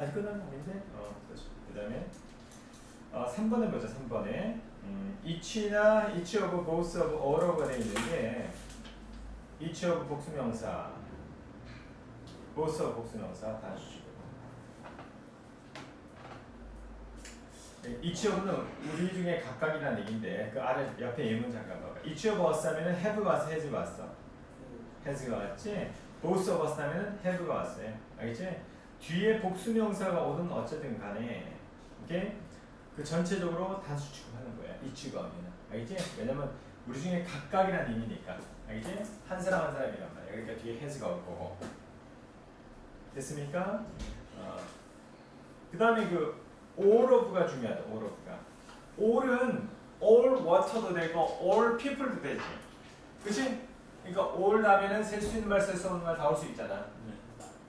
아직 끝난 거 아닌데? 어, 그렇죠. 그 다음에 어, 3번을 보자, 3번에. 음, each나 each of both of all of가 되어 있는데 each of 복수명사 both of 복수명사 다 주시고 네, each of는 우리 중에 각각이라는 얘기인데 그 아래 옆에 예문 잠깐 봐봐 each of us 하면은 have가 왔어, has가 왔어 has가 왔지 both of us 하면은 have가 왔어요 알겠지? 뒤에 복수명사가 오든 어쨌든 간에 오케이? 그 전체적으로 단수 취급하는 거야 each가 오면 알겠지? 왜냐면 우리 중에 각각이라는 의미니까 알겠지? 한 사람 한 사람이란 말이야 그러니까 뒤에 has가 올 거고 됐습니까? 어. 그 다음에 그 all of가 중요하다 all of가 all은 all water도 되고 all people도 되지 그치? 그러니까 all 다음에는 셀수 있는 말, 쓸수 없는 말 다 올 수 있잖아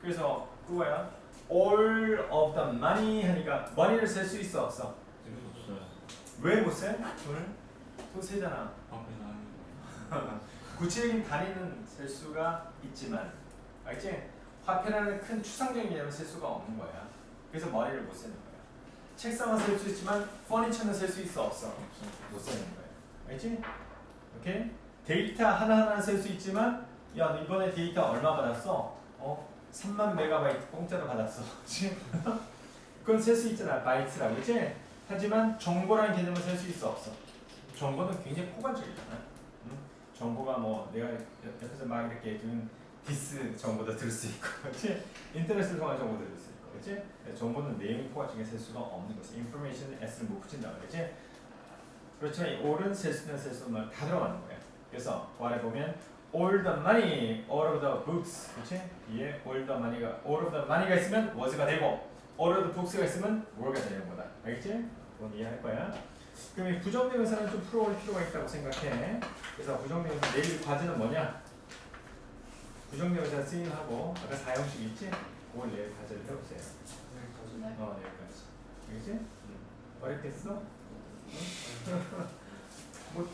그래서 그거야 all of the money 하니까 money를 셀수 있어 없어? 없어요. 왜못 세? 돈을? 돈 세잖아 나는 구체적인 단위는 셀 수가 있지만 알지? 화폐라는 큰 추상적인 개념을 셀 수가 없는 거야 그래서 머리를 못 세는 거야 책상은 셀수 있지만 퍼니처는 셀수 있어 없어? 못 세는 거야 알지? 오케이? 데이터 하나하나 셀수 있지만 야 너 이번에 데이터 얼마 받았어? 어? 3만 메가바이트 공짜로 받았어 그치? 그건 셀 수 있잖아 바이트라고 그치? 하지만 정보라는 개념을 셀수 있어 없어? 정보는 굉장히 포괄적이잖아 응? 정보가 뭐 내가 옆- 옆에서 막 이렇게 좀 디스 정보도 들을 수 있고 그치? 인터넷을 통한 정보도 들을 수 있고 그치? 정보는 내용이 포괄적인 셀 수가 없는 거지 인포메이션 S를 못 붙인다 그러지? 그렇지만 이 all은 셀 수는 셀수 없는 말다 들어가는 거야 그래서 그 아래 보면 all the money, all of the books 그치? 뒤에 all the money가 all of the money가 있으면 was가 되고 all of the books가 있으면 were가 되는 거다 알겠지? 그건 이해할 거야 그럼 이 부정대명사는 좀 풀어올 필요가 있다고 생각해 그래서 부정대명사 내일 과제는 뭐냐? 부정대명사 쓰임하고 아까 사형식 있지? 그걸 내일 과제를 해보세요 네. 어 내일까지 알겠지? 어렵겠어? 응? 뭐 별